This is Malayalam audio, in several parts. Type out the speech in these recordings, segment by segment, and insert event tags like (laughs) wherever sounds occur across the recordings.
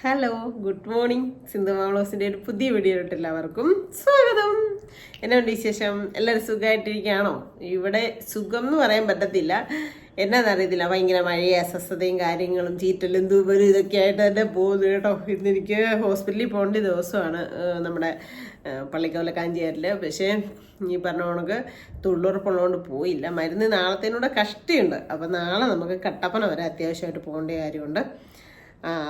ഹലോ ഗുഡ് മോർണിംഗ് സിന്ധു മാളോസിന്റെ ഒരു പുതിയ വീഡിയോയിലോട്ട് എല്ലാവർക്കും സ്വാഗതം. എന്നുണ്ട് വിശേഷം? എല്ലാവരും സുഖമായിട്ടിരിക്കുകയാണോ ഇവിടെ സുഖം എന്ന് പറയാൻ പറ്റത്തില്ല. എന്നാന്നറിയത്തില്ല ഭയങ്കര മഴയും അസ്വസ്ഥതയും കാര്യങ്ങളും ചീറ്റലും തൂവലും ഇതൊക്കെ ആയിട്ട് തന്നെ പോകുന്നു കേട്ടോ. ഇന്ന് എനിക്ക് ഹോസ്പിറ്റലിൽ പോകേണ്ട ദിവസമാണ് നമ്മുടെ പള്ളിക്കവല കാഞ്ചിയാറിൽ പക്ഷേ ഈ പറഞ്ഞ കണക്ക് തൊഴിലുറപ്പുള്ളതുകൊണ്ട് പോയില്ല. മരുന്ന് നാളത്തേനൂടെ കഷ്ടിയുണ്ട്. അപ്പം നാളെ നമുക്ക് കട്ടപ്പന വരെ അത്യാവശ്യമായിട്ട് പോകേണ്ട കാര്യമുണ്ട്.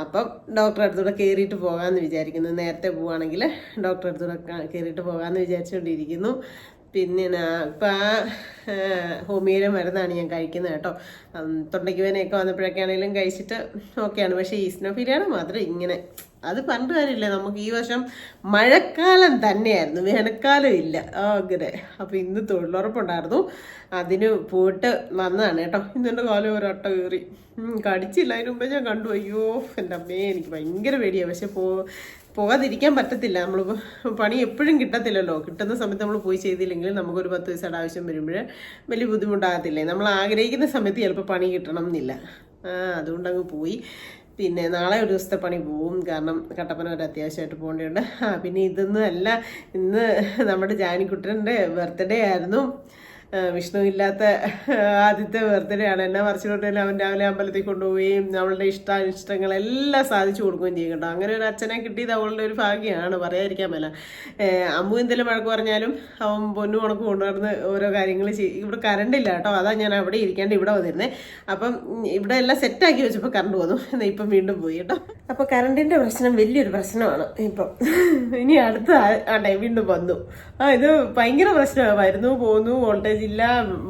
അപ്പം ഡോക്ടറെ അടുത്തൂടെ കയറിയിട്ട് പോകാമെന്ന് വിചാരിക്കുന്നു. നേരത്തെ പോവുകയാണെങ്കിൽ ഡോക്ടറെ അടുത്തൂടെ കയറിയിട്ട് പോകാമെന്ന് വിചാരിച്ചുകൊണ്ടിരിക്കുന്നു പിന്നെ ഇപ്പം ആ ഹോമിയോയിലെ മരുന്നാണ് ഞാൻ കഴിക്കുന്നത് കേട്ടോ. തൊണ്ടയ്ക്ക് വേനയൊക്കെ വന്നപ്പോഴൊക്കെ ആണെങ്കിലും കഴിച്ചിട്ട് ഓക്കെയാണ്. പക്ഷേ ഈസ്നോഫിലിയാണ് മാത്രം ഇങ്ങനെ. അത് പണ്ട് കാര്യമില്ല നമുക്ക് ഈ വർഷം മഴക്കാലം തന്നെയായിരുന്നു. വേനൽക്കാലം ഇല്ല. അങ്ങനെ അപ്പോൾ ഇന്ന് തൊഴിലുറപ്പുണ്ടായിരുന്നു. അതിന് പോയിട്ട് വന്നതാണ് കേട്ടോ. ഇന്നെന്റെ കാലം ഒരട്ട കയറി കടിച്ചില്ല. അതിന് മുമ്പേ ഞാൻ കണ്ടു അയ്യോ എന്റെ അമ്മേ എനിക്ക് ഭയങ്കര പേടിയാണ് പക്ഷെ പോ പോകാതിരിക്കാൻ പറ്റത്തില്ല. നമ്മൾ പണി എപ്പോഴും കിട്ടത്തില്ലല്ലോ. കിട്ടുന്ന സമയത്ത് നമ്മൾ പോയി ചെയ്തില്ലെങ്കിൽ നമുക്കൊരു പത്ത് ദിവസയുടെ ആവശ്യം വരുമ്പോൾ വലിയ ബുദ്ധിമുട്ടാകത്തില്ലേ. നമ്മൾ ആഗ്രഹിക്കുന്ന സമയത്ത് ചിലപ്പോൾ പണി കിട്ടണം എന്നില്ല അതുകൊണ്ട് അങ്ങ് പോയി. പിന്നെ നാളെ ഒരു ദിവസത്തെ പണി പോവും. കാരണം കട്ടപ്പന ഒരു അത്യാവശ്യമായിട്ട് പോകേണ്ടതുണ്ട്. ആ പിന്നെ ഇതൊന്നും അല്ല. ഇന്ന് നമ്മുടെ ജാനിക്കുട്ടന്റെ ബർത്ത്ഡേ ആയിരുന്നു. വിഷ്ണു ഇല്ലാത്ത ആദ്യത്തെ ബർത്ത്ഡേ എന്നെ മറിച്ചിട്ടുണ്ടെങ്കിൽ അവൻ രാവിലെ അമ്പലത്തിൽ കൊണ്ടുപോവുകയും അവളുടെ ഇഷ്ടാനിഷ്ടങ്ങളെല്ലാം സാധിച്ചു കൊടുക്കുകയും ചെയ്യും കേട്ടോ. അങ്ങനെ ഒരു അച്ഛനെ കിട്ടിയത് അവളുടെ ഒരു ഭാഗ്യമാണ് പറയാതിരിക്കാൻ മേല. അമ്മു എന്തെങ്കിലും വഴക്ക് പറഞ്ഞാലും അവൻ പൊന്നു കണക്ക് കൊണ്ടുവന്ന് ഓരോ കാര്യങ്ങൾ ചെയ്യും ഇവിടെ കറണ്ട് ഇല്ല കേട്ടോ. അതാ ഞാൻ അവിടെ ഇരിക്കാണ്ട് ഇവിടെ വന്നിരുന്നേ. അപ്പം ഇവിടെ എല്ലാം സെറ്റാക്കി വെച്ചപ്പോൾ കറണ്ട് വന്നു. എന്നാൽ ഇപ്പം വീണ്ടും പോയി കേട്ടോ. അപ്പോൾ കറണ്ടിന്റെ പ്രശ്നം വലിയൊരു പ്രശ്നമാണ് ഇപ്പം. ഇനി അടുത്ത ആ- ആണ്ടെ വീണ്ടും വന്നു. ആ ഇത് ഭയങ്കര പ്രശ്നമാണ് വരുന്നു പോകുന്നു വോൾട്ടേജ് ഇല്ല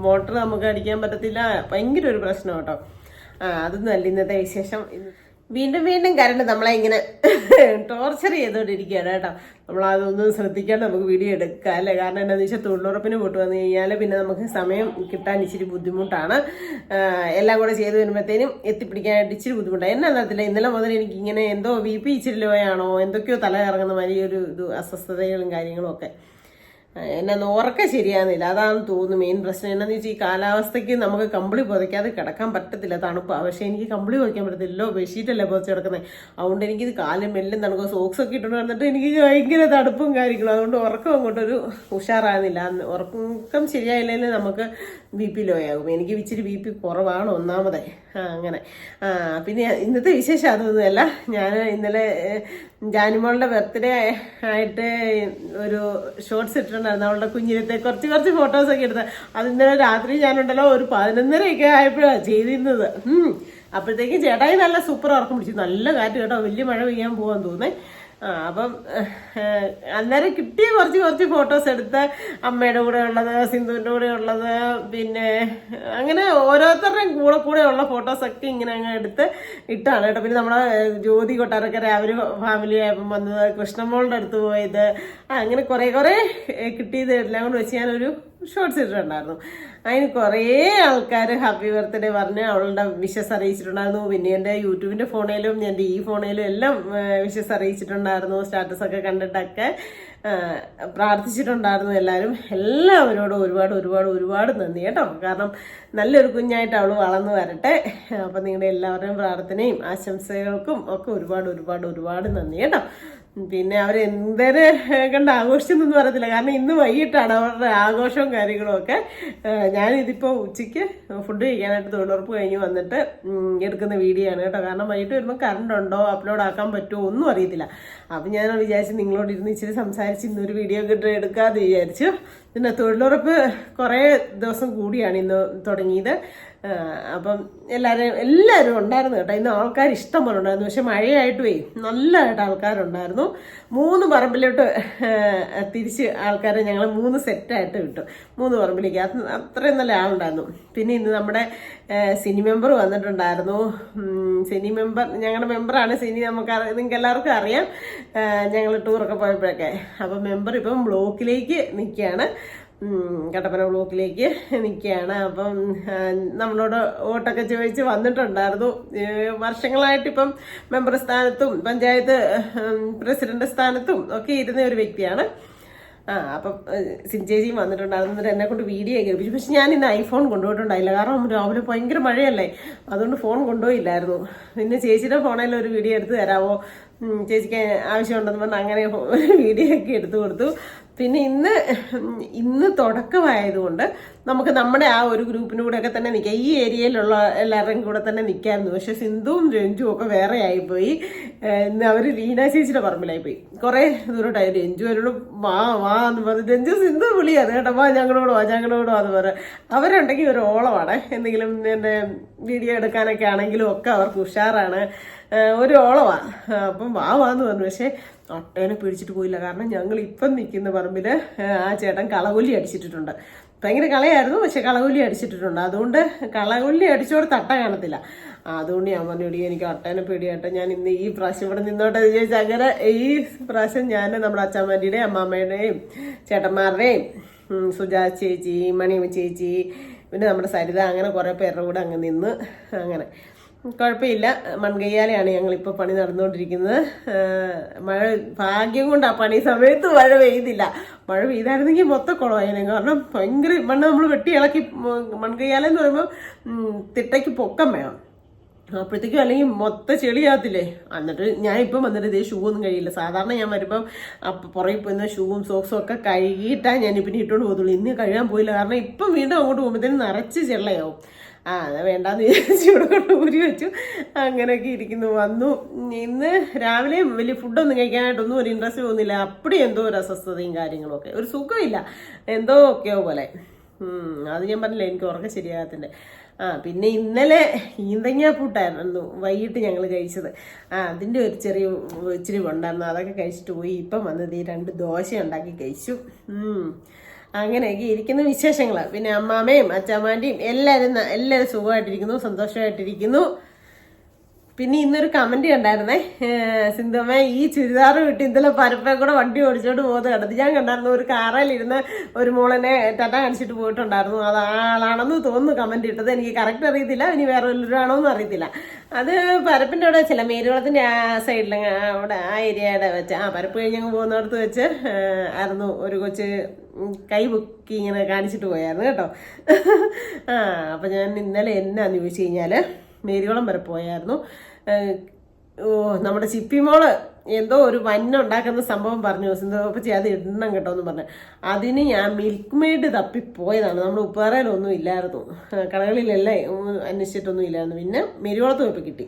മോട്ടർ നമുക്ക് അടിക്കാൻ പറ്റത്തില്ല ഭയങ്കര ഒരു പ്രശ്നം കേട്ടോ. ആ അതൊന്നും അല്ല ഇന്നത്തെ വിശേഷം. വീണ്ടും വീണ്ടും കരണ്ട് നമ്മളെ ഇങ്ങനെ ടോർച്ചർ ചെയ്തുകൊണ്ടിരിക്കുകയാണ് കേട്ടോ. നമ്മൾ അതൊന്നും ശ്രദ്ധിക്കാണ്ട് നമുക്ക് വീഡിയോ എടുക്കാം അല്ലേ? കാരണം എന്താണെന്ന് വെച്ചാൽ തൊഴിലുറപ്പിന് പോയിട്ട് വന്നു കഴിഞ്ഞാൽ പിന്നെ നമുക്ക് സമയം കിട്ടാൻ ഇച്ചിരി ബുദ്ധിമുട്ടാണ്. എല്ലാം കൂടെ ചെയ്ത് വരുമ്പോഴത്തേനും എത്തിപ്പിടിക്കാനായിട്ട് ഇച്ചിരി ബുദ്ധിമുട്ടാണ്. എന്നാന്നത്തില്ല ഇന്നലെ മുതൽ എനിക്ക് ഇങ്ങനെ എന്തോ ബി പി ഇച്ചിരി ലോയാണോ എന്തൊക്കെയോ തല ഇറങ്ങുന്ന മാതിരി ഒരു ഇത് അസ്വസ്ഥതകളും കാര്യങ്ങളും ഒക്കെ. എന്നെ ഉറക്കം ശരിയാകുന്നില്ല അതാണ് തോന്നുന്നു മെയിൻ പ്രശ്നം. എന്നാന്ന് വെച്ചാൽ ഈ കാലാവസ്ഥയ്ക്ക് നമുക്ക് കമ്പിളി പുതയ്ക്കാതെ കിടക്കാൻ പറ്റത്തില്ല. തണുപ്പാണ് പക്ഷേ എനിക്ക് കമ്പിളി പുതയ്ക്കാൻ പറ്റത്തില്ലല്ലോ. ബെഡ്ഷീറ്റല്ലേ പുതച്ച് കിടക്കുന്നത് അതുകൊണ്ട് എനിക്കിത് കാലും മെല്ലും തണുക്ക്. സോക്സ് ഒക്കെ ഇട്ടു വന്നിട്ട് എനിക്ക് ഭയങ്കര തണുപ്പും കാര്യങ്ങളും. അതുകൊണ്ട് ഉറക്കം അങ്ങോട്ടൊരു ഉഷാറാകുന്നില്ല ഉറക്കം ശരിയായില്ലെങ്കിൽ നമുക്ക് ബി പി ലോ ആകും. എനിക്ക് ഇച്ചിരി ബി പി കുറവാണ് ഒന്നാമതേ. അങ്ങനെ. പിന്നെ ഇന്നത്തെ വിശേഷം അതൊന്നുമല്ല. ഞാൻ ഇന്നലെ ജാനിമോളുടെ ബർത്ത്ഡേ ആയിട്ട് ഒരു ഷോർട്സ് ഇട്ടിട്ടുണ്ടായിരുന്നു അവളുടെ കുഞ്ഞിനത്തെ കുറച്ച് കുറച്ച് ഫോട്ടോസ് ഒക്കെ എടുത്ത്. അത് ഇന്നലെ രാത്രി ഞാനുണ്ടല്ലോ ഒരു പതിനൊന്നരയൊക്കെ ആയപ്പോഴാണ് ചെയ്തിരുന്നത്. അപ്പോഴത്തേക്കും ചേട്ടായി നല്ല സൂപ്പർ ഉറക്കം പിടിച്ചു. നല്ല കാറ്റ് കേട്ടോ. വലിയ മഴ പെയ്യാൻ പോകാൻ തോന്നേ ആ അപ്പം അന്നേരം കിട്ടിയ കുറച്ച് കുറച്ച് ഫോട്ടോസ് എടുത്ത് അമ്മയുടെ കൂടെ ഉള്ളത് സിന്ധുവിന്റെ കൂടെ ഉള്ളത് പിന്നെ അങ്ങനെ ഓരോരുത്തരുടെയും കൂടെ കൂടെ ഉള്ള ഫോട്ടോസൊക്കെ ഇങ്ങനെ അങ്ങ് എടുത്ത് ഇട്ടാണ് കേട്ടോ. പിന്നെ നമ്മളെ ജ്യോതി കൊട്ടാരക്കര അവർ ഫാമിലി ആയപ്പം വന്നത് കൃഷ്ണമോളുടെ അടുത്ത് പോയത്. അങ്ങനെ കുറേ കുറേ കിട്ടിയത് എല്ലാം കൂടെ വെച്ച് ഞാനൊരു ഷോർട്സ് ഇട്ടിട്ടുണ്ടായിരുന്നു. അതിന് കുറേ ആൾക്കാർ ഹാപ്പി ബർത്ത്ഡേ പറഞ്ഞ് അവളുടെ വിഷസ് അറിയിച്ചിട്ടുണ്ടായിരുന്നു. പിന്നെ എന്റെ യൂട്യൂബിന്റെ ഫോണിലും എന്റെ ഈ ഫോണിലും എല്ലാം വിഷസ് അറിയിച്ചിട്ടുണ്ടായിരുന്നു. സ്റ്റാറ്റസ് ഒക്കെ കണ്ടിട്ടൊക്കെ പ്രാർത്ഥിച്ചിട്ടുണ്ടായിരുന്നു എല്ലാവരും. എല്ലാവരോടും ഒരുപാട് ഒരുപാട് ഒരുപാട് നന്ദി കേട്ടോ. കാരണം നല്ലൊരു കുഞ്ഞായിട്ട് അവൾ വളർന്നു വരട്ടെ. അപ്പം നിങ്ങളുടെ എല്ലാവരുടെയും പ്രാർത്ഥനയും ആശംസകൾക്കും ഒക്കെ ഒരുപാട് ഒരുപാട് ഒരുപാട് നന്ദി കേട്ടോ. പിന്നെ അവർ എന്തേരെ കണ്ട് ആഘോഷിച്ചെന്നൊന്നും പറയത്തില്ല കാരണം ഇന്ന് വൈകിട്ടാണ് അവരുടെ ആഘോഷവും കാര്യങ്ങളും ഒക്കെ. ഞാനിതിപ്പോൾ ഉച്ചയ്ക്ക് ഫുഡ് കഴിക്കാനായിട്ട് തൊഴിലുറപ്പ് കഴിഞ്ഞ് വന്നിട്ട് എടുക്കുന്ന വീഡിയോ ആണ് കേട്ടോ. കാരണം വൈകിട്ട് വരുമ്പോൾ കറണ്ട് ഉണ്ടോ? അപ്ലോഡ് ആക്കാൻ പറ്റുമോ ഒന്നും അറിയത്തില്ല. അപ്പം ഞാൻ വിചാരിച്ച് നിങ്ങളോട് ഇരുന്ന് ഇച്ചിരി സംസാരിച്ച് ഇന്നൊരു വീഡിയോ കിട്ടി എടുക്കാമെന്ന് വിചാരിച്ചു. പിന്നെ തൊഴിലുറപ്പ് കുറേ ദിവസം കൂടിയാണ് ഇന്ന് തുടങ്ങിയത്. അപ്പം എല്ലാവരും എല്ലാവരും ഉണ്ടായിരുന്നു കേട്ടോ. ഇന്ന് ആൾക്കാർ ഇഷ്ടം പോലെ ഉണ്ടായിരുന്നു. പക്ഷെ മഴയായിട്ടുമേ നല്ലതായിട്ട് ആൾക്കാരുണ്ടായിരുന്നു. മൂന്ന് പറമ്പിലോട്ട് തിരിച്ച് ആൾക്കാരെ ഞങ്ങൾ മൂന്ന് സെറ്റായിട്ട് വിട്ടു. മൂന്ന് പറമ്പിലേക്ക്. അത് അത്രയും നല്ല ആളുണ്ടായിരുന്നു. പിന്നെ ഇന്ന് നമ്മുടെ സിനി മെമ്പർ വന്നിട്ടുണ്ടായിരുന്നു. സിനി മെമ്പർ ഞങ്ങളുടെ മെമ്പറാണ് സിനി. നമുക്ക് നിങ്ങൾക്ക് എല്ലാവർക്കും അറിയാം. ഞങ്ങൾ ടൂറൊക്കെ പോയപ്പോഴൊക്കെ. അപ്പം മെമ്പർ ഇപ്പം ബ്ലോക്കിലേക്ക് നിൽക്കുകയാണ്. കട്ടപ്പന ബ്ലോക്കിലേക്ക് നിൽക്കുകയാണ്. അപ്പം നമ്മളോട് വോട്ടൊക്കെ ചോദിച്ച് വന്നിട്ടുണ്ടായിരുന്നു. വർഷങ്ങളായിട്ടിപ്പം മെമ്പർ സ്ഥാനത്തും പഞ്ചായത്ത് പ്രസിഡന്റ് സ്ഥാനത്തും ഒക്കെ ഇരുന്ന ഒരു വ്യക്തിയാണ്. ആ അപ്പം സിഞ്ചേജിയും വന്നിട്ടുണ്ടായിരുന്നു. എന്നിട്ട് എന്നെ കൊണ്ട് വീഡിയോ കേൾപ്പിച്ചു പക്ഷെ ഞാൻ ഇന്ന് ഐഫോൺ കൊണ്ടുപോയിട്ടുണ്ടായില്ല. കാരണം രാവിലെ ഭയങ്കര മഴയല്ലേ. അതുകൊണ്ട് ഫോൺ കൊണ്ടുപോയില്ലായിരുന്നു. പിന്നെ ചേച്ചിയുടെ ഫോണിൽ ഒരു വീഡിയോ എടുത്ത് തരാമോ ചേച്ചിക്ക് ആവശ്യമുണ്ടെന്ന് പറഞ്ഞാൽ അങ്ങനെ ഒരു വീഡിയോ ഒക്കെ എടുത്തു കൊടുത്തു. പിന്നെ ഇന്ന് ഇന്ന് തുടക്കമായതുകൊണ്ട് നമുക്ക് നമ്മുടെ ആ ഒരു ഗ്രൂപ്പിന്റെ കൂടെ ഒക്കെ തന്നെ നിൽക്കാം. ഈ ഏരിയയിലുള്ള എല്ലാവരുടെയും കൂടെ തന്നെ നിൽക്കാമെന്ന് പക്ഷെ സിന്ധുവും രഞ്ജുവും ഒക്കെ വേറെ ആയിപ്പോയി. ഇന്ന് അവർ ലീന ചേച്ചിയുടെ പറമ്പിലായി പോയി കുറേ ദൂരോട്ടായി. രഞ്ജു അവരോട് വാ വാ എന്ന് പറഞ്ഞു. രഞ്ജു സിന്ധു വിളിയാണ് കേട്ടോ വാ ഞങ്ങളോട് വാ ഞങ്ങളോട് വാ എന്ന് പറയാം അവരുണ്ടെങ്കിൽ ഒരു ഓളമാണ്. എന്തെങ്കിലും എന്റെ വീഡിയോ എടുക്കാനൊക്കെ ആണെങ്കിലും ഒക്കെ അവർക്ക് ഉഷാറാണ്. ഒരു ഓളമാണ് അപ്പം വാ വാന്ന് പറഞ്ഞു. പക്ഷേ ഒട്ടേനെ പിടിച്ചിട്ട് പോയില്ല. കാരണം ഞങ്ങൾ ഇപ്പം നിൽക്കുന്ന പറമ്പിൽ ആ ചേട്ടൻ കളകൊല്ലി അടിച്ചിട്ടിട്ടുണ്ട്. ഭയങ്കര കളയായിരുന്നു പക്ഷെ കളകൊല്ലി അടിച്ചിട്ടിട്ടുണ്ട്. അതുകൊണ്ട് കളകൊല്ലി അടിച്ചോട് തട്ട കാണത്തില്ല. അതുകൊണ്ട് ഞാൻ പറഞ്ഞു ഇടി എനിക്ക് ഒട്ടേനെ പേടിയാട്ടെ. ഞാൻ ഇന്ന് ഈ പ്രാവശ്യം ഇവിടെ നിന്നോട്ടെ ചോദിച്ചാൽ അങ്ങനെ ഈ പ്രാവശ്യം ഞാൻ നമ്മുടെ അച്ഛാമ്മേന്റെയും അമ്മാമ്മയുടെയും ചേട്ടന്മാരുടെയും സുജാ ചേച്ചി മണിയമ്മ ചേച്ചി പിന്നെ നമ്മുടെ സരിത അങ്ങനെ കുറേ പേരുടെ കൂടെ അങ്ങ് നിന്ന് അങ്ങനെ. കുഴപ്പമില്ല. മൺകയ്യാലെയാണ് ഞങ്ങളിപ്പോൾ പണി നടന്നുകൊണ്ടിരിക്കുന്നത്. മഴ ഭാഗ്യം കൊണ്ട് ആ പണി സമയത്ത് മഴ പെയ്തില്ല. മഴ പെയ്തായിരുന്നെങ്കിൽ മൊത്തം കുളമായിരുന്നു. കാരണം ഭയങ്കര മണ്ണ് നമ്മൾ വെട്ടി ഇളക്കി മൺകയ്യാലെന്ന് പറയുമ്പോൾ തിട്ടയ്ക്ക് പൊക്കം വേണം. അപ്പോഴത്തേക്കും അല്ലെങ്കിൽ മൊത്തം ചെളിയാകത്തില്ലേ? എന്നിട്ട് ഞാൻ ഇപ്പം വന്നിട്ട് ഇതേ ഷൂ ഒന്നും കഴിയില്ല. സാധാരണ ഞാൻ വരുമ്പം അപ്പം പുറകിൽ പോയിരുന്ന ഷൂവും സോക്സും ഒക്കെ കഴുകിയിട്ടാണ് ഞാൻ ഇപ്പം ഇട്ടുകൊണ്ട് പോകത്തുള്ളൂ. ഇന്ന് കഴുകാൻ പോയില്ല. കാരണം ഇപ്പം വീണ്ടും അങ്ങോട്ട് പോകുമ്പോഴത്തേനും നിറച്ച് ചെള്ളയാവും. ആ അത് വേണ്ടാന്ന് വിചാരിച്ച് ഇവിടെ കൊണ്ട് ഊരി വെച്ചു. അങ്ങനെയൊക്കെ ഇരിക്കുന്നു. വന്നു. ഇന്ന് രാവിലെ വലിയ ഫുഡൊന്നും കഴിക്കാനായിട്ടൊന്നും ഒരു ഇൻട്രസ്റ്റ് തോന്നുന്നില്ല അപ്പടി എന്തോ ഒരു അസ്വസ്ഥതയും കാര്യങ്ങളൊക്കെ ഒരു സുഖമില്ല. എന്തോ ഒക്കെയോ പോലെ. അത് ഞാൻ പറഞ്ഞില്ല? എനിക്ക് ഉറക്കം ശരിയാകത്തിന്റെ ആ പിന്നെ ഇന്നലെ ഈന്തങ്ങ പൂട്ടായിരുന്നു വൈകിട്ട് ഞങ്ങൾ കഴിച്ചത്. ആ അതിന്റെ ഒരു ചെറിയ ഇച്ചിരി ഉണ്ടായിരുന്നു. അതൊക്കെ കഴിച്ചിട്ട് പോയി. ഇപ്പം വന്നത് ഈ രണ്ട് ദോശ ഉണ്ടാക്കി കഴിച്ചു. അങ്ങനെയൊക്കെ ഇരിക്കുന്ന വിശേഷങ്ങൾ പിന്നെ അമ്മാമ്മയും അച്ഛാമ്മാന്റെയും എല്ലാവരും എല്ലാവരും സുഖമായിട്ടിരിക്കുന്നു സന്തോഷമായിട്ടിരിക്കുന്നു. പിന്നെ ഇന്നൊരു കമന്റ് കണ്ടായിരുന്നേ സിന്ധുമേ ഈ ചുരിദാർ വിട്ട് ഇന്നലെ പരപ്പെ കൂടെ വണ്ടി ഓടിച്ചോണ്ട് പോകുന്നത് കണ്ടത്. ഞാൻ കണ്ടായിരുന്നു ഒരു കാറയിലിരുന്ന് ഒരു മോളനെ തട്ട കാണിച്ചിട്ട് പോയിട്ടുണ്ടായിരുന്നു. അത് ആളാണെന്ന് തോന്നുന്നു കമന്റ് ഇട്ടത്. എനിക്ക് കറക്റ്റ് അറിയത്തില്ല. ഇനി വേറെ വല്ലവരാണോ എന്ന് അറിയത്തില്ല. അത് പരപ്പിന്റെ അവിടെ ചില മേരുവളത്തിന്റെ ആ സൈഡിൽ അവിടെ ആ ഏരിയയുടെ വെച്ച് ആ പരപ്പ് കഴിഞ്ഞ് പോകുന്നിടത്ത് വെച്ച് ആയിരുന്നു ഒരു കൊച്ച് കൈ പൊക്കി ഇങ്ങനെ കാണിച്ചിട്ട് പോയായിരുന്നു കേട്ടോ. ആ അപ്പം ഞാൻ ഇന്നലെ എന്നാന്ന് ചോദിച്ചു കഴിഞ്ഞാൽ മേരികുളം വരെ പോയായിരുന്നു. ഓ നമ്മുടെ ചിപ്പിമോൾ എന്തോ ഒരു വന്നുണ്ടാക്കുന്ന സംഭവം പറഞ്ഞു. സിന്ധുപ്പച്ചി അത് ഇടണം കേട്ടോ എന്ന് പറഞ്ഞു. അതിന് ഞാൻ മിൽക്ക് മെയ്ഡ് തപ്പിപ്പോയതാണ് നമ്മുടെ ഉപ്പാറയിലൊന്നും ഇല്ലായിരുന്നു. കടകളിലല്ലേ അന്വേഷിച്ചിട്ടൊന്നും ഇല്ലായിരുന്നു. പിന്നെ മെരികുളത്ത് പോയപ്പോൾ കിട്ടി.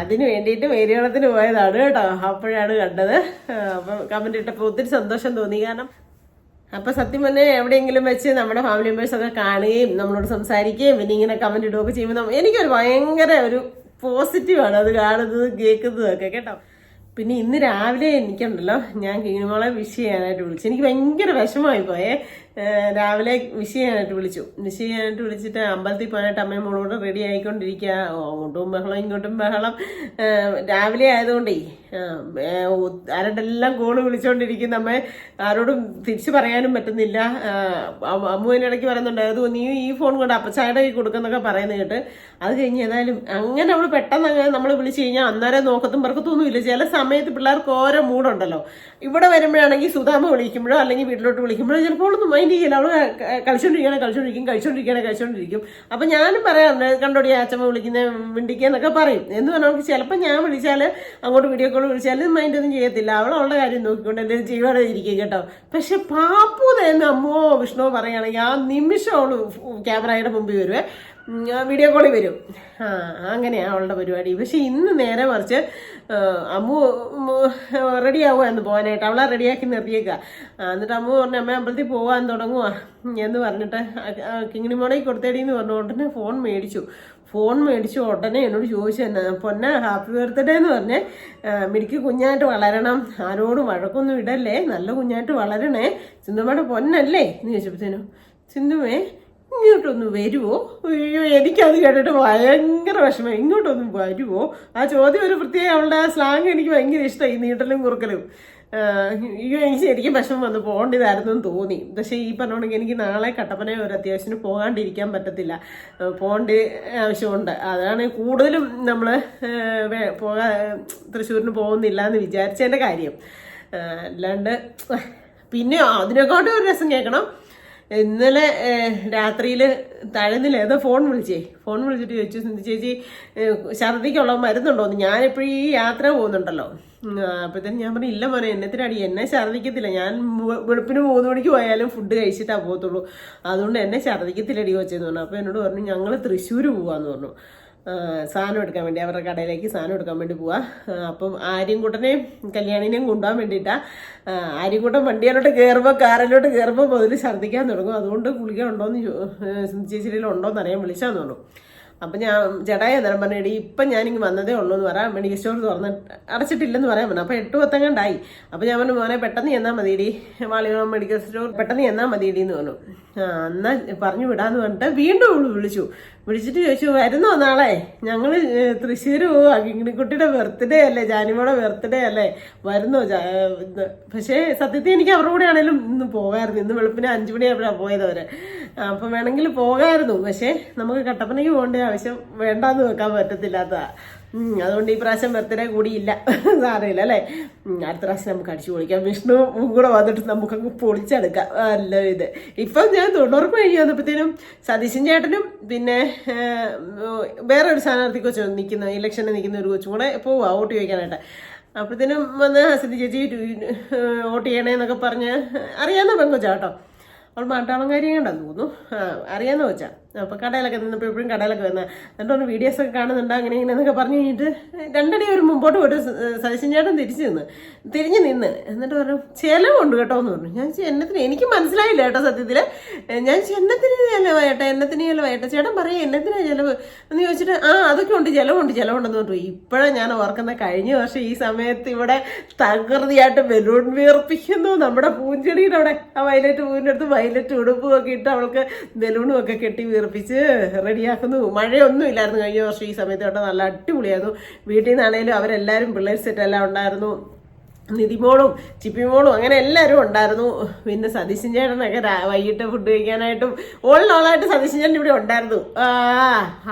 അതിന് വേണ്ടിയിട്ട് മേരികുളത്തിന് പോയതാണ് കേട്ടോ. അപ്പോഴാണ് കണ്ടത്. അപ്പം കമന്റ് ഇട്ടപ്പോൾ ഒത്തിരി സന്തോഷം തോന്നി. കാരണം അപ്പൊ സത്യം പറഞ്ഞാൽ എവിടെയെങ്കിലും വെച്ച് നമ്മുടെ ഫാമിലി മെമ്പേഴ്സ് ഒക്കെ കാണുകയും നമ്മളോട് സംസാരിക്കുകയും പിന്നെ ഇങ്ങനെ കമന്റ് ഇടുകയൊക്കെ ചെയ്യുമ്പോൾ എനിക്കൊരു ഭയങ്കര ഒരു പോസിറ്റീവാണ് അത് കാണുന്നത് കേൾക്കുന്നതും ഒക്കെ കേട്ടോ. പിന്നെ ഇന്ന് രാവിലെ എനിക്കുണ്ടല്ലോ ഞാൻ കീണുമോളെ വിഷ് ചെയ്യാനായിട്ട് വിളിച്ചു. എനിക്ക് ഭയങ്കര വിഷമമായി പോയേ. രാവിലെ മിസ് ചെയ്യാനായിട്ട് വിളിച്ചു. മിസ് ചെയ്യാനായിട്ട് വിളിച്ചിട്ട് അമ്പലത്തിൽ പോകാനായിട്ട് അമ്മയും മോളോട് റെഡി ആയിക്കൊണ്ടിരിക്കുക അങ്ങോട്ടും ബഹളം ഇങ്ങോട്ടും ബഹളം. രാവിലെ ആയതുകൊണ്ടേ ആരോടെല്ലാം കോൾ വിളിച്ചുകൊണ്ടിരിക്കുന്ന അമ്മ. ആരോടും തിരിച്ചു പറയാനും പറ്റുന്നില്ല. അമ്മു ഇടയ്ക്ക് പറയുന്നുണ്ട് അത് നീ ഈ ഫോൺ കൊണ്ട് അപ്പച്ചായുടെ കൈ കൊടുക്കുന്നൊക്കെ പറയുന്നത് കേട്ട് അത് കഴിഞ്ഞ് ഏതായാലും അങ്ങനെ അവൾ പെട്ടെന്ന് അങ്ങനെ നമ്മൾ വിളിച്ചു കഴിഞ്ഞാൽ അന്നേരം നോക്കത്തും പറക്കത്തൊന്നുമില്ല ചില സമയത്ത് പിള്ളേർക്ക് ഓരോ മൂടുണ്ടല്ലോ ഇവിടെ വരുമ്പോഴാണെങ്കിൽ സുധാമ വിളിക്കുമ്പോഴോ അല്ലെങ്കിൽ വീട്ടിലോട്ട് വിളിക്കുമ്പോഴോ ചിലപ്പോൾ ഒന്നും മൈൻഡ് ചെയ്യില്ല. അവൾ കളിച്ചോണ്ടിരിക്കണേ കളിച്ചോണ്ടിരിക്കും കഴിച്ചോണ്ടിരിക്കണേ കഴിച്ചോണ്ടിരിക്കും. അപ്പൊ ഞാനും പറയാറുണ്ട് കണ്ടോടി അച്ഛമ്മ വിളിക്കുന്ന മിണ്ടിക്കുന്നൊക്കെ പറയും. എന്ന് പറഞ്ഞാൽ അവൾക്ക് ചിലപ്പോൾ ഞാൻ വിളിച്ചാൽ അങ്ങോട്ട് വീഡിയോ കോൾ വിളിച്ചാൽ മൈൻഡ് ഒന്നും ചെയ്യത്തില്ല. അവൾ അവളുടെ കാര്യം നോക്കിക്കൊണ്ട് എന്തെങ്കിലും ചെയ്യുവാടെ ഇരിക്കും കേട്ടോ. പക്ഷെ പാപ്പു തന്നെ അമ്മോ വിഷ്ണു പറയുകയാണെങ്കിൽ ആ നിമിഷം അവൾ ക്യാമറയുടെ മുമ്പിൽ വരുവേ. വീഡിയോ കോളിൽ വരും. ആ അങ്ങനെയാണ് അവളുടെ പരിപാടി. പക്ഷെ ഇന്ന് നേരെ മറിച്ച് അമ്മു റെഡി ആവുമായിരുന്നു പോകാനായിട്ട് അവളെ റെഡിയാക്കി നിർത്തിയേക്കുക എന്നിട്ട് അമ്മു പറഞ്ഞു അമ്മ അമ്പലത്തിൽ പോകാൻ തുടങ്ങുവാ. എന്ന് പറഞ്ഞിട്ട് കിങ്ങിണി മോളേക്ക് കൊടുത്തേടി എന്ന് പറഞ്ഞു ഉടനെ ഫോൺ മേടിച്ചു. ഫോൺ മേടിച്ചു ഉടനെ എന്നോട് ചോദിച്ചു തന്നെ പൊന്ന ഹാപ്പി ബർത്ത്ഡേ എന്ന് പറഞ്ഞേ. മിടിക്ക് കുഞ്ഞായിട്ട് വളരണം. ആരോടും വഴക്കൊന്നും ഇടല്ലേ. നല്ല കുഞ്ഞായിട്ട് വളരണേ. ചിന്തമ്മയുടെ പൊന്നല്ലേ? എന്ന് ചോദിച്ചപ്പോഴത്തേനും സിന്ധുവേ ഇങ്ങോട്ടൊന്ന് വരുമോ അയ്യോ എനിക്കത് കേട്ടിട്ട് ഭയങ്കര വിഷമം. ഇങ്ങോട്ടൊന്ന് വരുമോ ആ ചോദ്യം ഒരു പ്രത്യേക അവളുടെ ആ സ്ലാങ് എനിക്ക് ഭയങ്കര ഇഷ്ടമായി നീട്ടലും കുറുക്കലും. അയ്യോ എനിക്ക് ശരിക്കും വിഷമം വന്ന് പോകേണ്ടതായിരുന്നു എന്ന് തോന്നി. പക്ഷേ ഈ പറഞ്ഞോണെങ്കിൽ എനിക്ക് നാളെ കട്ടപ്പന ഒരു അത്യാവശ്യത്തിന് പോകാണ്ടിരിക്കാൻ പറ്റത്തില്ല. പോകേണ്ട ആവശ്യമുണ്ട്. അതാണ് കൂടുതലും നമ്മൾ പോകാ തൃശ്ശൂരിന് പോകുന്നില്ല എന്ന് വിചാരിച്ചതിന്റെ കാര്യം. അല്ലാണ്ട് പിന്നെ അതിനെക്കാട്ടും ഒരു രസം കേൾക്കണം. ഇന്നലെ രാത്രിയിൽ തഴന്നില്ല ഏതോ ഫോൺ വിളിച്ചേ? ഫോൺ വിളിച്ചിട്ട് ചോദിച്ചു സിന്ധു ചേച്ചി ഛർദിക്കുള്ള മരുന്നുണ്ടോ? എന്ന്. ഞാനിപ്പോഴും ഈ യാത്ര പോകുന്നുണ്ടല്ലോ. അപ്പോഴത്തേനും ഞാൻ പറഞ്ഞു ഇല്ല മോനെ എന്നത്തിനടി? എന്നെ ഛർദിക്കത്തില്ല. ഞാൻ വെളുപ്പിന് മൂന്ന് മണിക്ക് പോയാലും ഫുഡ് കഴിച്ചിട്ടാ പോകത്തുള്ളൂ. അതുകൊണ്ട് എന്നെ ഛർദിക്കത്തില്ലടി കൊച്ചെന്ന് പറഞ്ഞു. അപ്പോൾ എന്നോട് പറഞ്ഞു ഞങ്ങൾ തൃശ്ശൂർ പോവാന്ന് പറഞ്ഞു. സാധനം എടുക്കാൻ വേണ്ടി അവരുടെ കടയിലേക്ക് സാധനം എടുക്കാൻ വേണ്ടി പോവാ. അപ്പം ആര്യൻകുട്ടനെയും കല്യാണിനെയും കൊണ്ടുപോകാൻ വേണ്ടിയിട്ടാ. ആ, ആര്യൻകുട്ടൻ വണ്ടിയിലോട്ട് കയറുമ്പോൾ കാറിലോട്ട് കയറുമ്പോൾ മുതൽ ഛർദ്ദിക്കാൻ തുടങ്ങും. അതുകൊണ്ട് ഗുളിക ഉണ്ടോയെന്ന് ചേച്ചിയിൽ ഉണ്ടോയെന്ന് അറിയാൻ വിളിച്ചാന്ന് തോന്നും അപ്പം ഞാൻ ചേട്ടായി അന്നേരം പറഞ്ഞു എടി ഇപ്പം ഞാനിങ്ങ് വന്നതേ ഉള്ളൂ എന്ന് പറയാം മെഡിക്കൽ സ്റ്റോർ തുറന്ന് അടച്ചിട്ടില്ലെന്ന് പറയാൻ പറഞ്ഞു. അപ്പോൾ എട്ട് പത്തങ്ങണ്ടായി. അപ്പോൾ ഞാൻ പറഞ്ഞു മോനെ പെട്ടെന്ന് ചെന്നാൽ മതിയിടി. വാളികുളം മെഡിക്കൽ സ്റ്റോർ പെട്ടെന്ന് ചെന്നാൽ മതിയിടി എന്ന് പറഞ്ഞു. എന്നാൽ എന്നാ പറഞ്ഞു വിടാന്ന് പറഞ്ഞിട്ട് വീണ്ടും വിളിച്ചു. വിളിച്ചിട്ട് ചോദിച്ചു വരുന്നോ നാളെ? ഞങ്ങൾ തൃശ്ശൂർ പോവാ. കിങ്ങിണിക്കുട്ടിയുടെ ബർത്ത്ഡേ അല്ലേ? ജാനിമോടെ ബർത്ത്ഡേ അല്ലേ? വരുന്നോ? പക്ഷേ സത്യത്തിൽ എനിക്ക് അവരുടെ കൂടെ ആണെങ്കിലും ഇന്ന് പോകാമായിരുന്നു ഇന്ന് വെളുപ്പിന് അഞ്ചു മണിയായപ്പോഴാണ് പോയത് അവരെ. അപ്പം വേണമെങ്കിൽ പോകാമായിരുന്നു പക്ഷേ നമുക്ക് കട്ടപ്പനയ്ക്ക് പോകേണ്ട ആവശ്യം വേണ്ടാന്ന് വെക്കാൻ പറ്റത്തില്ലാത്ത ഉം, അതുകൊണ്ട് ഈ പ്രാവശ്യം ബർത്ത്ഡേ കൂടിയില്ല. (laughs) സാരമില്ല അല്ലേ? അടുത്ത പ്രാവശ്യം നമുക്ക് അടിച്ചു പൊളിക്കാം. വിഷ്ണു കൂടെ വന്നിട്ട് നമുക്കങ്ങ് പൊളിച്ചെടുക്കാം. അല്ല ഇത്. ഇപ്പം ഞാൻ തൊണ്ണൂറ് കഴിഞ്ഞ് വന്നപ്പോഴത്തേനും സതീശൻ ചേട്ടനും പിന്നെ വേറെ ഒരു സ്ഥാനാർത്ഥി കൊച്ചു നിൽക്കുന്ന ഇലക്ഷനിൽ നിൽക്കുന്ന ഒരു കൊച്ചും കൂടെ പോവാ വോട്ട് ചോദിക്കാനായിട്ട്. അപ്പോഴത്തേനും വന്ന് ഹസതി ചേച്ചി വോട്ട് ചെയ്യണേന്നൊക്കെ പറഞ്ഞ് അറിയാവുന്ന പെൺകൊച്ചാട്ടോ അവൾ അവൾ കാര്യം കണ്ടെന്ന് തോന്നുന്നു. ആ അറിയാന്ന് വെച്ചാ അപ്പൊ കടയിലൊക്കെ നിന്നപ്പോൾ എപ്പോഴും കടയിലൊക്കെ വന്ന എന്നിട്ട് വീഡിയോസ് ഒക്കെ കാണുന്നുണ്ട്? അങ്ങനെ ഇങ്ങനെ എന്നൊക്കെ പറഞ്ഞു കഴിഞ്ഞിട്ട് രണ്ടടി ഒരു മുമ്പോട്ട് പോയിട്ട് സതീശൻ ചേട്ടൻ തിരിച്ചു നിന്ന്. തിരിഞ്ഞു നിന്ന്. എന്നിട്ട് പറഞ്ഞു ചെലവുണ്ട് കേട്ടോ എന്ന് പറഞ്ഞു. ഞാൻ എന്നത്തിന് എനിക്ക് മനസ്സിലായില്ല കേട്ടോ സത്യത്തിൽ ഞാൻ എന്നത്തിന് ചെലവായിട്ടെ? എന്നത്തിന് ചെലവായിട്ടെ? ചേട്ടൻ പറയാം എന്നത്തിനാ ചെലവ്? എന്ന് ചോദിച്ചിട്ട് ആ അതൊക്കെ ഉണ്ട്. ചെലവുണ്ട് ചെലവുണ്ടെന്ന് പറഞ്ഞു. ഇപ്പോഴാണ് ഞാൻ ഓർക്കുന്ന കഴിഞ്ഞ വർഷം ഈ സമയത്ത് ഇവിടെ തകൃതിയായിട്ട് ബലൂൺ വീർപ്പിക്കുന്നു. നമ്മുടെ പൂഞ്ചെടിയുടെ അവിടെ ആ വയലറ്റ് പൂവിന്റെ അടുത്ത് വയലറ്റ് ഉടുപ്പും ഒക്കെ ഇട്ട് അവൾക്ക് ബലൂണും ഒക്കെ കെട്ടി വീർപ്പിച്ച് റെഡിയാക്കുന്നു. മഴയൊന്നും ഇല്ലായിരുന്നു കഴിഞ്ഞ വർഷം ഈ സമയത്ത് നല്ല അടിപൊളിയായിരുന്നു. വീട്ടിൽ നിന്നാണേലും അവരെല്ലാവരും പിള്ളേർ സെറ്റ് എല്ലാം ഉണ്ടായിരുന്നു. നിധിമോളും ചിപ്പിമോളും അങ്ങനെ എല്ലാവരും ഉണ്ടായിരുന്നു. പിന്നെ സതീശൻ ചേട്ടനൊക്കെ വൈകിട്ട് ഫുഡ് കഴിക്കാനായിട്ടും ഓളിനോളായിട്ട് സതീശൻ ചേട്ടൻ ഇവിടെ ഉണ്ടായിരുന്നു.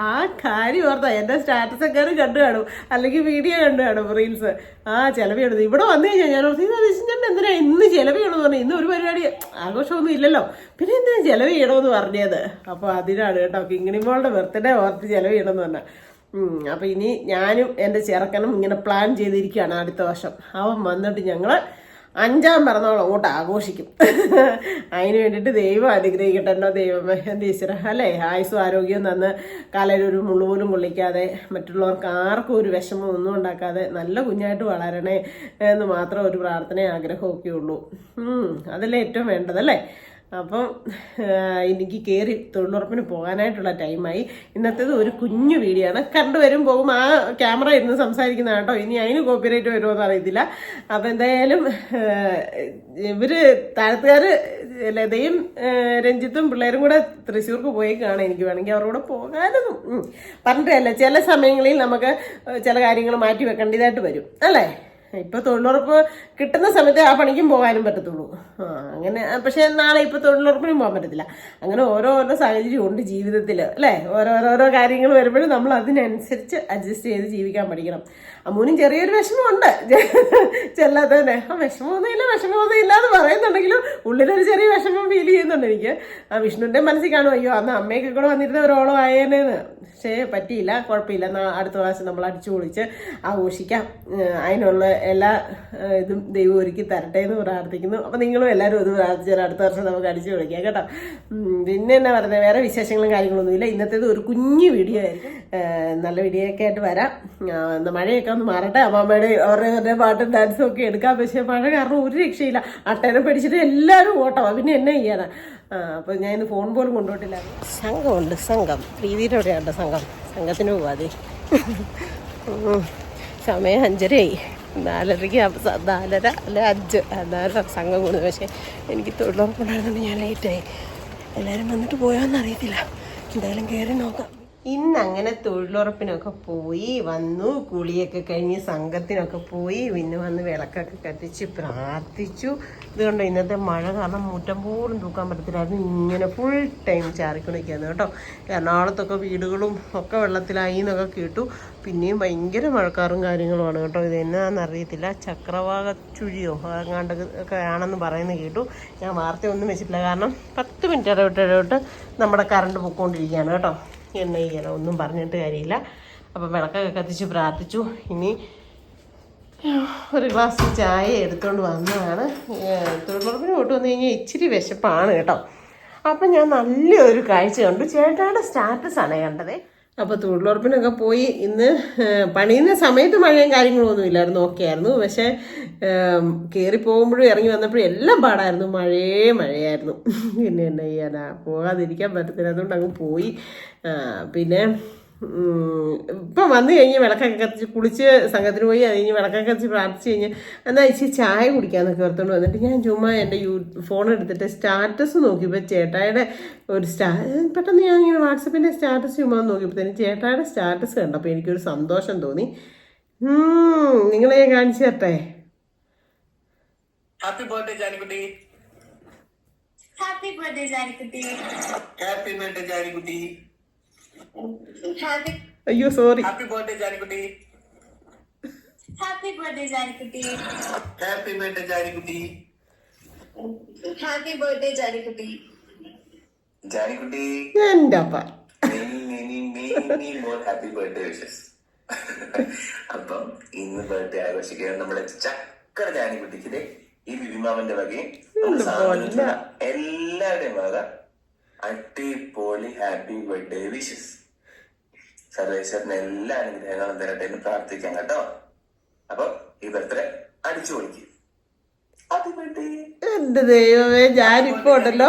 ആ കാര്യം ഓർത്താ എന്റെ സ്റ്റാറ്റസ് ഒക്കെ കണ്ടു കാണും. അല്ലെങ്കിൽ വീഡിയോ കണ്ടു കാണും റീൽസ് ആ ചെലവിടുന്നത് ഇവിടെ വന്നു കഴിഞ്ഞാൽ ഞാൻ ഓർത്തി സതീശൻ ചേട്ടൻ എന്തിനാ ഇന്ന് ചെലവ് ചെയ്യണമെന്ന് പറഞ്ഞു ഇന്ന് ഒരു പരിപാടി ആഘോഷമൊന്നും ഇല്ലല്ലോ. പിന്നെ എന്തിനാ ചിലവ് ചെയ്യണമെന്ന് പറഞ്ഞത്. അപ്പോൾ അതിനാണ് കേട്ടോ കിങ്ങിണിമോളുടെ ബർത്ത്ഡേ ഓർത്ത് ചിലവ് ചെയ്യണമെന്ന് പറഞ്ഞാൽ അപ്പൊ ഇനി ഞാനും എന്റെ ചെറുക്കനും ഇങ്ങനെ പ്ലാൻ ചെയ്തിരിക്കുകയാണ് അടുത്ത വർഷം. അവൻ വന്നിട്ട് ഞങ്ങൾ അഞ്ചാം പിറന്നാൾ അങ്ങോട്ട് ആഘോഷിക്കും. (laughs) അതിന് വേണ്ടിയിട്ട് ദൈവം അനുഗ്രഹിക്കട്ടെ എന്നോ ദൈവമേ ഈശ്വര? അല്ലേ? ആയുസ്സും ആരോഗ്യവും തന്ന് കാലൊരു മുള്ളു പോലും കൊള്ളിക്കാതെ മറ്റുള്ളവർക്ക് ആർക്കും ഒരു വിഷമം ഒന്നും ഉണ്ടാക്കാതെ നല്ല കുഞ്ഞായിട്ട് വളരണേ എന്ന് മാത്രം ഒരു പ്രാർത്ഥനയും ആഗ്രഹമൊക്കെ ഉള്ളൂ. അതല്ലേ ഏറ്റവും വേണ്ടതല്ലേ അപ്പം എനിക്ക് കയറി തൊഴിലുറപ്പിന് പോകാനായിട്ടുള്ള ടൈമായി. ഇന്നത്തേത് ഒരു കുഞ്ഞു വീഡിയോ ആണ്. കറണ്ട് വരും പോകും. ആ ക്യാമറ ഇരുന്ന് സംസാരിക്കുന്ന കേട്ടോ. ഇനി അതിന് കോപ്പിറൈറ്റ് വരുമോ എന്ന് അറിയത്തില്ല. അപ്പം എന്തായാലും ഇവർ താഴത്തുകാർ ലതയും രഞ്ജിത്തും പിള്ളേരും കൂടെ തൃശ്ശൂർക്ക് പോയി കാണാം എനിക്ക് വേണമെങ്കിൽ അവരോട് പോകാനും. ഉം. പറഞ്ഞിട്ടല്ല ചില സമയങ്ങളിൽ നമുക്ക് ചില കാര്യങ്ങൾ മാറ്റി വെക്കേണ്ടതായിട്ട് വരും. അല്ലേ? ഇപ്പൊ തൊഴിലുറപ്പ് കിട്ടുന്ന സമയത്ത് ആ പണിക്കും പോകാനും പറ്റത്തുള്ളൂ. അങ്ങനെ പക്ഷെ നാളെ ഇപ്പൊ തൊഴിലുറപ്പിനും പോകാൻ പറ്റത്തില്ല. അങ്ങനെ ഓരോരോ സാഹചര്യം ഉണ്ട് ജീവിതത്തിൽ അല്ലേ? ഓരോരോരോ കാര്യങ്ങൾ വരുമ്പോഴും നമ്മൾ അതിനനുസരിച്ച് അഡ്ജസ്റ്റ് ചെയ്ത് ജീവിക്കാൻ പഠിക്കണം. അമ്മൂനും ചെറിയൊരു വിഷമമുണ്ട്. ചെല്ലാത്തതന്നെ ആ വിഷമമൊന്നുമില്ല വിഷമമൊന്നും ഇല്ല എന്ന് പറയുന്നുണ്ടെങ്കിലും ഉള്ളിലൊരു ചെറിയ വിഷമം ഫീൽ ചെയ്യുന്നുണ്ട് എനിക്ക്. ആ വിഷ്ണുവിന്റെ മനസ്സിൽ കാണും അയ്യോ അന്ന് അമ്മയൊക്കെ കൂടെ വന്നിരുന്ന ഒരോളം ആയേനേന്ന്. പക്ഷേ പറ്റിയില്ല കുഴപ്പമില്ല. അടുത്ത പ്രാവശ്യം നമ്മൾ അടിച്ചു പൊളിച്ച് ആഘോഷിക്കാം അതിനുള്ള എല്ലാ ഇതും ദൈവം ഒരുക്കി തരട്ടെ എന്ന് പ്രാർത്ഥിക്കുന്നു. അപ്പം നിങ്ങളും എല്ലാവരും ഇത് പ്രാർത്ഥിച്ചാൽ അടുത്ത വർഷം നമുക്ക് അടിച്ചു വിളിക്കാം കേട്ടോ. പിന്നെ എന്നാ പറയുന്നത് വേറെ വിശേഷങ്ങളും കാര്യങ്ങളൊന്നുമില്ല. ഇന്നത്തേത് ഒരു കുഞ്ഞു വീഡിയോ ആയിരിക്കും. നല്ല വീഡിയോ ഒക്കെ ആയിട്ട് വരാം. മഴയൊക്കെ ഒന്ന് മാറട്ടെ. അമ്മാമ്മയുടെ അവരുടെ അവരുടെ പാട്ടും ഡാൻസും ഒക്കെ എടുക്കാം. പക്ഷേ മഴ കാരണം ഒരു രക്ഷയില്ല. അട്ടേനെ പഠിച്ചിട്ട് എല്ലാവരും ഓട്ടോ. പിന്നെ എന്നെ ചെയ്യാനാ? ആ, അപ്പൊ ഞാൻ ഫോൺ പോലും കൊണ്ടുപോയിട്ടില്ല. സംഘമുണ്ട്. സംഘം. പ്രീതിയുടെ അവിടെയുണ്ട് സംഘം. സംഘത്തിന് പോവാതെ. സമയം അഞ്ചരയായി. നാലരയ്ക്ക് നാലര അല്ലെ അഞ്ച്. നാലര സംഘം കൂടുന്നു പക്ഷേ എനിക്ക് തൊഴിലുറപ്പുണ്ടായതുകൊണ്ട് ഞാൻ ലേറ്റായി എല്ലാവരും വന്നിട്ട് പോയോ എന്നറിയത്തില്ല എന്തായാലും കയറി നോക്കാം. ഇന്ന് അങ്ങനെ തൊഴിലുറപ്പിനൊക്കെ പോയി വന്നു കുളിയൊക്കെ കഴിഞ്ഞ് സംഘത്തിനൊക്കെ പോയി പിന്നെ വന്ന് വിളക്കൊക്കെ കത്തിച്ച് പ്രാർത്ഥിച്ചു. ഇതുകൊണ്ട് ഇന്നത്തെ മഴ കാരണം മുറ്റം പോലും തൂക്കാൻ പറ്റത്തില്ലായിരുന്നു. ഇങ്ങനെ ഫുൾ ടൈം ചാറിക്കൊണ്ടിരിക്കുന്നത് കേട്ടോ. എറണാകുളത്തൊക്കെ വീടുകളും ഒക്കെ വെള്ളത്തിലായി എന്നൊക്കെ കേട്ടു. പിന്നെയും ഭയങ്കര മഴക്കാറും കാര്യങ്ങളുമാണ് കേട്ടോ. ഇത് എന്നാന്ന് അറിയത്തില്ല. ചക്രവാക ചുഴിയോ അങ്ങാണ്ട് ഒക്കെ ആണെന്ന് പറയുന്നത് കേട്ടു. ഞാൻ വാർത്തയൊന്നും വെച്ചിട്ടില്ല. കാരണം പത്ത് മിനിറ്റ് ഇടവിട്ട് ഇടവിട്ട് നമ്മുടെ കറണ്ട് പൊക്കോണ്ടിരിക്കുകയാണ് കേട്ടോ. എന്നെ ചെയ്യണം. ഒന്നും പറഞ്ഞിട്ട് കാര്യമില്ല. അപ്പം വിളക്കൊക്കെ കത്തിച്ച് പ്രാർത്ഥിച്ചു. ഇനി ഒരു ഗ്ലാസ് ചായ എടുത്തുകൊണ്ട് വന്നതാണ്. തൊഴിലുറപ്പിന് പോയിട്ട് വന്നു കഴിഞ്ഞാൽ ഇച്ചിരി വിശപ്പാണ് കേട്ടോ. അപ്പം ഞാൻ നല്ലൊരു കാഴ്ച കണ്ടു. ചേട്ടായുടെ സ്റ്റാറ്റസ് ആണ് കണ്ടത്. അപ്പോൾ തൊഴിലുറപ്പിനൊക്കെ പോയി ഇന്ന് പണിയുന്ന സമയത്ത് മഴയും കാര്യങ്ങളും ഒന്നും ഇല്ലായിരുന്നു. ഓക്കെ ആയിരുന്നു. പക്ഷേ കയറി പോകുമ്പോഴും ഇറങ്ങി വന്നപ്പോഴും എല്ലാം പാടായിരുന്നു. മഴയേ മഴയായിരുന്നു. പിന്നെ എന്നാ ചെയ്യാനാ? പോകാതിരിക്കാൻ പറ്റത്തില്ല. അതുകൊണ്ട് അങ്ങ് പോയി. പിന്നെ ഇപ്പം വന്നു കഴിഞ്ഞ് വിളക്കൊക്കെ കത്തിച്ച് കുളിച്ച് സംഘത്തിന് പോയി അത് കഴിഞ്ഞ് വിളക്കൊക്കെ കത്തിച്ച് പ്രാർത്ഥിച്ച് കഴിഞ്ഞ് എന്നാൽ ഇച്ചിരി ചായ കുടിക്കാന്നൊക്കെ ഓർത്തുകൊണ്ട് വന്നിട്ട് ഞാൻ ചുമ്മാ എന്റെ യൂ ഫോൺ എടുത്തിട്ട് സ്റ്റാറ്റസ് നോക്കിയപ്പോൾ ചേട്ടായുടെ ഒരു സ്റ്റാ പെട്ടെന്ന് ഞാൻ ഇങ്ങനെ വാട്സപ്പിന്റെ സ്റ്റാറ്റസ് ചുമ്മാ തന്നെ ചേട്ടായുടെ സ്റ്റാറ്റസ് കണ്ടപ്പോൾ എനിക്കൊരു സന്തോഷം തോന്നി. നിങ്ങളെ ഞാൻ കാണിച്ചു തരട്ടെ? Happy birthday Janikutty. Happy birthday Janikutty. Happy birthday Janikutty. അയ്യോ sorry. Happy birthday Janikutty. Happy birthday Janikutty. Happy birthday Janikutty. Happy birthday Janikutty. Janikutty. എന്റെ അപ്പ. ഹാപ്പി ബർത്ത്ഡേ വിഷസ് അപ്പം ഇന്ന് ബർത്ത്ഡേ ആഘോഷിക്കാൻ നമ്മുടെ ചക്കര ജാനിക്കുട്ടിക്ക് ഈ ബിബിമാമന്റെ വകയും എല്ലാവരുടെയും വക അടിപൊളി ഹാപ്പി ബർത്ത്ഡേ വിഷസ് സർവേശ്വരന് എല്ലാ അനുഗ്രഹങ്ങളും തരട്ടെ എന്ന് പ്രാർത്ഥിക്കാം കേട്ടോ. അപ്പൊ ഈ ബർത്ത്ഡേ അടിച്ചു പൊളിക്കും. എന്റെ ദൈവമേ ഞാനിപ്പോ ഉണ്ടല്ലോ.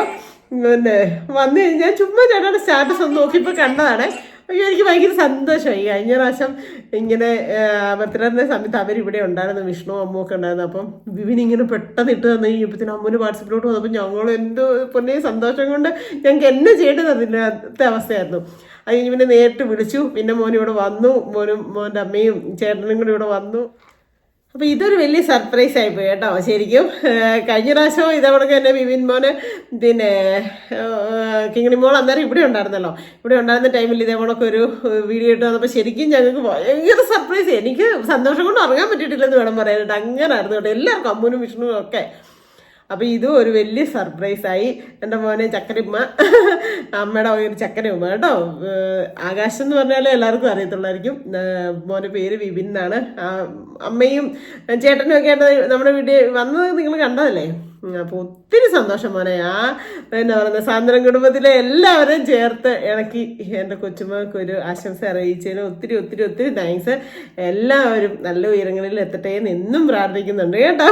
പിന്നെ വന്നു കഴിഞ്ഞാൽ ചുമ്മാ ചേട്ടയുടെ സ്റ്റാറ്റസ് ഒന്ന് നോക്കിയപ്പോൾ കണ്ടതാണ്. അയ്യോ എനിക്ക് ഭയങ്കര സന്തോഷമായി. കഴിഞ്ഞ പ്രാവശ്യം ഇങ്ങനെ ബർത്ത്ഡേന്റെ സമയത്ത് അവരിവിടെ ഉണ്ടായിരുന്നു. വിഷ്ണു അമ്മു ഒക്കെ ഉണ്ടായിരുന്നു. അപ്പം വിവിൻ ഇങ്ങനെ പെട്ടെന്ന് ഇട്ട് തന്നു കഴിഞ്ഞപ്പോഴത്തേനും അമ്മുന് വാട്സപ്പിലോട്ട് വന്നപ്പോൾ ഞങ്ങൾ എന്തോ പൊന്നെ സന്തോഷം കൊണ്ട് ഞങ്ങൾക്ക് എന്നെ ചെയ്യേണ്ടത് അതിന്റെ അവസ്ഥയായിരുന്നു. അത് കഴിഞ്ഞ് പിന്നെ നേരിട്ട് വിളിച്ചു. പിന്നെ മോൻ ഇവിടെ വന്നു. മോനും മോന്റെ അമ്മയും ചേട്ടനും കൂടി ഇവിടെ വന്നു. അപ്പോൾ ഇതൊരു വലിയ സർപ്രൈസ് ആയിപ്പോയി കേട്ടോ ശരിക്കും. കഴിഞ്ഞ പ്രാവശ്യം ഇതവിടെ തന്നെ വിപിൻ മോന് പിന്നെ കിങ്ങിണി മോൾ അന്നേരം ഇവിടെ ഉണ്ടായിരുന്നല്ലോ. ഇവിടെ ഉണ്ടായിരുന്ന ടൈമിൽ ഇതേപോലൊക്കെ ഒരു വീഡിയോ ഇട്ട് വന്നപ്പോൾ ശരിക്കും ഞങ്ങൾക്ക് ഭയങ്കര സർപ്രൈസ് എനിക്ക് സന്തോഷം കൊണ്ട് ഉറങ്ങാൻ പറ്റിയിട്ടില്ലെന്ന് വേണം പറയാനായിട്ട്. അങ്ങനായിരുന്നു കേട്ടോ. എല്ലാവർക്കും അമ്മൂനും വിഷ്ണുവും ഒക്കെ അപ്പൊ ഇതും ഒരു വലിയ സർപ്രൈസ് ആയി. എന്റെ മോനെ ചക്കരമ്മ അമ്മയുടെ ഒരു ചക്കരമ്മ കേട്ടോ. ആകാശം എന്ന് പറഞ്ഞാലേ എല്ലാവർക്കും അറിയത്തുള്ളായിരിക്കും മോനെ പേര് വിപിൻ എന്നാണ്. അമ്മയും ചേട്ടനും ഒക്കെ ആയിട്ട് നമ്മുടെ വീട്ടിൽ വന്നത് നിങ്ങൾ കണ്ടതല്ലേ? അപ്പോൾ ഒത്തിരി സന്തോഷം മോനെ ആ എന്നാ പറയുന്നത് സാന്ദ്രം കുടുംബത്തിലെ എല്ലാവരും ചേർത്ത് ഇണക്കി എന്റെ കൊച്ചുമകൾക്ക് ഒരു ആശംസ അറിയിച്ചതിന് ഒത്തിരി ഒത്തിരി ഒത്തിരി താങ്ക്സ് എല്ലാവരും നല്ല ഉയരങ്ങളിൽ എത്തട്ടെ എന്ന് എന്നും പ്രാർത്ഥിക്കുന്നുണ്ട് കേട്ടോ.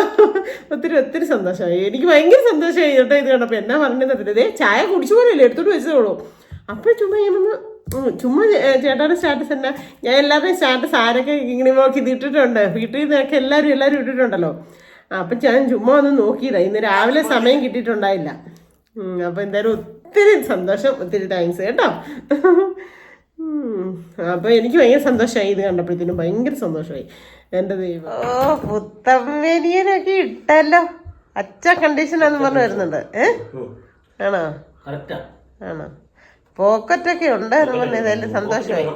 ഒത്തിരി ഒത്തിരി സന്തോഷമായി എനിക്ക് ഭയങ്കര സന്തോഷമായി കേട്ടോ ഇത് കണ്ടപ്പോൾ എന്നാ പറഞ്ഞത് ഇതേ ചായ കുടിച്ചു പോലും എടുത്തോട്ട് വെച്ചതോളൂ അപ്പോൾ ചുമ്മാ ഞാനൊന്ന് ചുമ്മാ ചേട്ടാടെ സ്റ്റാറ്റസ് എന്നാ? ഞാൻ എല്ലാവരുടെയും സ്റ്റാറ്റസ് ആരൊക്കെ ഇങ്ങനെ നോക്കി ഇത് ഇട്ടിട്ടുണ്ട് വീട്ടിൽ നിന്നൊക്കെ എല്ലാവരും എല്ലാവരും ഇട്ടിട്ടുണ്ടല്ലോ. അപ്പം ഞാൻ ചുമ്മാ ഒന്ന് നോക്കിയില്ല ഇന്ന് രാവിലെ സമയം കിട്ടിയിട്ടുണ്ടായില്ല. അപ്പം എന്തായാലും ഒത്തിരി സന്തോഷം ഒത്തിരി താങ്ക്സ് കേട്ടോ. അപ്പോൾ അപ്പൊ എനിക്ക് ഭയങ്കര സന്തോഷമായി ഇത് കണ്ടപ്പോഴത്തേനും. ഭയങ്കര സന്തോഷമായി. എന്റെ ദൈവം. ഓ പുത്തമ്മേനിയനൊക്കെ ഇട്ടല്ലോ. അച്ഛ കണ്ടീഷനാന്ന് പറഞ്ഞു വരുന്നുണ്ട്. ഏ? ആണോ? ആണോ? പോക്കറ്റൊക്കെ ഉണ്ട് എന്ന് പറഞ്ഞു ഏതായാലും സന്തോഷമായി.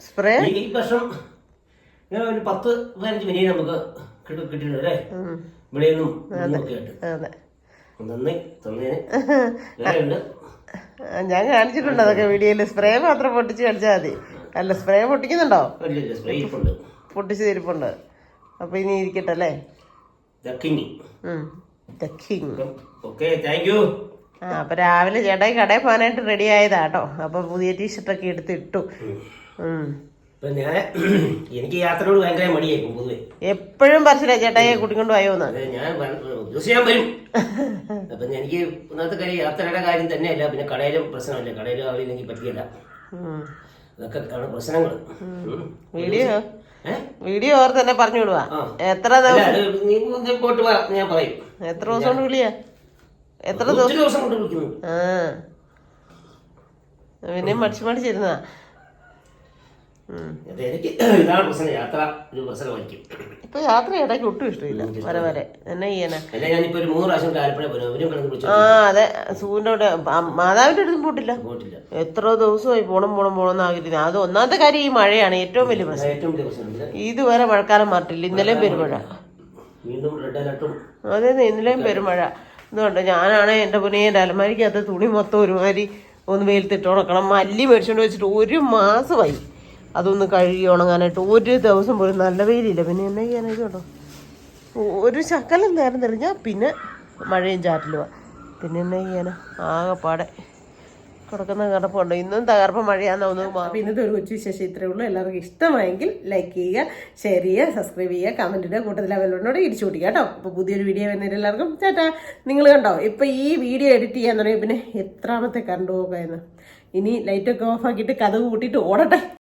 സ്പ്രേ? ഈ ഈ വർഷം ഇങ്ങനെ ഒരു പത്ത് പതിനഞ്ച് മിനിറ്റ് നമുക്ക് കിട്ടും കിട്ടിയിട്ടുണ്ട് അല്ലേ? ഇവിടെ നിന്നും ഒക്കെ ആയിട്ട് അതെ നന്ദി തന്നതിന് (laughs) വേറെ ഉണ്ട് ആ, ഞാൻ കാണിച്ചിട്ടുണ്ട് അതൊക്കെ വീഡിയോയിൽ സ്പ്രേ മാത്രം പൊട്ടിച്ച് കളിച്ചാൽ മതി. അല്ല സ്പ്രേ പൊട്ടിക്കുന്നുണ്ടോ? പൊട്ടിച്ച് തിരിപ്പുണ്ട്. അപ്പൊ ഇനി ഇരിക്കട്ടെ അല്ലേ? ആ അപ്പൊ രാവിലെ ചേട്ടായി കടയിൽ പോകാനായിട്ട് റെഡി ആയതാട്ടോ അപ്പൊ പുതിയ ടീഷർട്ടൊക്കെ എടുത്തിട്ടു. ഉം. ഇപ്പൊ ഞാൻ (clears throat) എനിക്ക് യാത്രയോട് ഭയങ്കര മടിയായിരിക്കും പൊതുവെ. എപ്പോഴും പറച്ചില്ല ചേട്ടായി കൂട്ടിക്കൊണ്ട് പോയോന്ന് അത് ഞാൻ ദിവസം ഞാൻ വരും. അപ്പൊ എനിക്ക് ഒന്നാമത്തെ കാര്യം യാത്രയുടെ കാര്യം തന്നെയല്ല പിന്നെ കടയിലും പ്രശ്നമല്ല. കടയിലും എനിക്ക് പറ്റിയല്ല ഇതൊക്കെ ആണ് പ്രശ്നങ്ങൾ വീഡിയോ? വീഡിയോ ഓർ തന്നെ പറഞ്ഞു വിടുവാ. എത്ര ദിവസം പോട്ട് ഞാൻ പറയും. എത്ര ദിവസം കൊണ്ട് വിളിയാ? എത്ര ദിവസം കൊണ്ട് വിളിക്കുന്നു. ആ. പിന്നെ മടിച്ചു മടിച്ചിരുന്നാ എനിക്ക് ഇതാണ് പ്രശ്നം. യാത്ര ഒരു പ്രശ്നമായിരിക്കും ഇപ്പൊ യാത്ര ഇടയ്ക്ക് ഒട്ടും ഇഷ്ടമില്ല വരെ വരെ. എന്നെ ചെയ്യാനാ അല്ലെ ഞാനിപ്പോ ഒരു മൂന്ന് പ്രാവശ്യം ആലപ്പുഴ പോലും ആ അതെ. സൂവിന്റെ അവിടെ മാതാവിന്റെ അടുത്തും പോട്ടില്ല പോയിട്ടില്ല. എത്ര ദിവസമായി പോണം പോണം പോണം ആഗ്രഹിക്കുന്നത് അത് ഒന്നാമത്തെ കാര്യം ഈ മഴയാണ് ഏറ്റവും വലിയ പ്രശ്നം. ഏറ്റവും വലിയ ഇതുവരെ മഴക്കാലം മാറ്റില്ല ഇന്നലെയും പെരുമഴ. വീണ്ടും റെഡ് അലർട്ടും അതെ ഇന്നലെയും പെരുമഴ. എന്നുകൊണ്ട് ഞാനാണെ എന്റെ പുനെ അലമാരിക്ക് അലമാരിക്കകത്ത് തുണി മൊത്തം ഒരുമാതിരി ഒന്ന് വെയിലത്തിട്ട് ഉണക്കണം. മല്ലി മേടിച്ചുകൊണ്ട് വെച്ചിട്ട് ഒരു മാസമായി. അതൊന്ന് കഴുകി ഉണങ്ങാനായിട്ട് ഒരു ദിവസം പോലും നല്ല വെയിലില്ല. പിന്നെ എന്നാ ചെയ്യാനായിട്ട് കേട്ടോ ഒരു ശക്കലം നേരം തെളിഞ്ഞാൽ പിന്നെ മഴയും ചാറ്റലുമാണ് പിന്നെ എന്നാ ചെയ്യാനാ? ആകെപ്പാടെ കിടക്കുന്ന കിടപ്പുണ്ട്. ഇന്നും തകർപ്പ് മഴയാന്ന് തോന്നുന്നു ഇന്നത്തെ ഒരു കൊച്ചു വിശേഷം ഇത്രയേ ഉള്ളൂ. എല്ലാവർക്കും ഇഷ്ടമായെങ്കിൽ ലൈക്ക് ചെയ്യുക ഷെയർ ചെയ്യുക സബ്സ്ക്രൈബ് ചെയ്യുക കമന്റ് ഇടുക. കൂട്ടത്തിൽ അവരോട് ഇടിച്ചു കൂട്ടിക്കുക കേട്ടോ. അപ്പോൾ പുതിയൊരു വീഡിയോ വരുന്നതിന് എല്ലാവർക്കും ചേട്ടാ നിങ്ങൾ കണ്ടോ? ഇപ്പോൾ ഈ വീഡിയോ എഡിറ്റ് ചെയ്യാൻ തുടങ്ങി പിന്നെ എത്രാമത്തെ കറണ്ട് പോകാമെന്ന് ഇനി ലൈറ്റൊക്കെ ഓഫ് ആക്കിയിട്ട് കഥ കൂട്ടിയിട്ട് ഓടട്ടെ.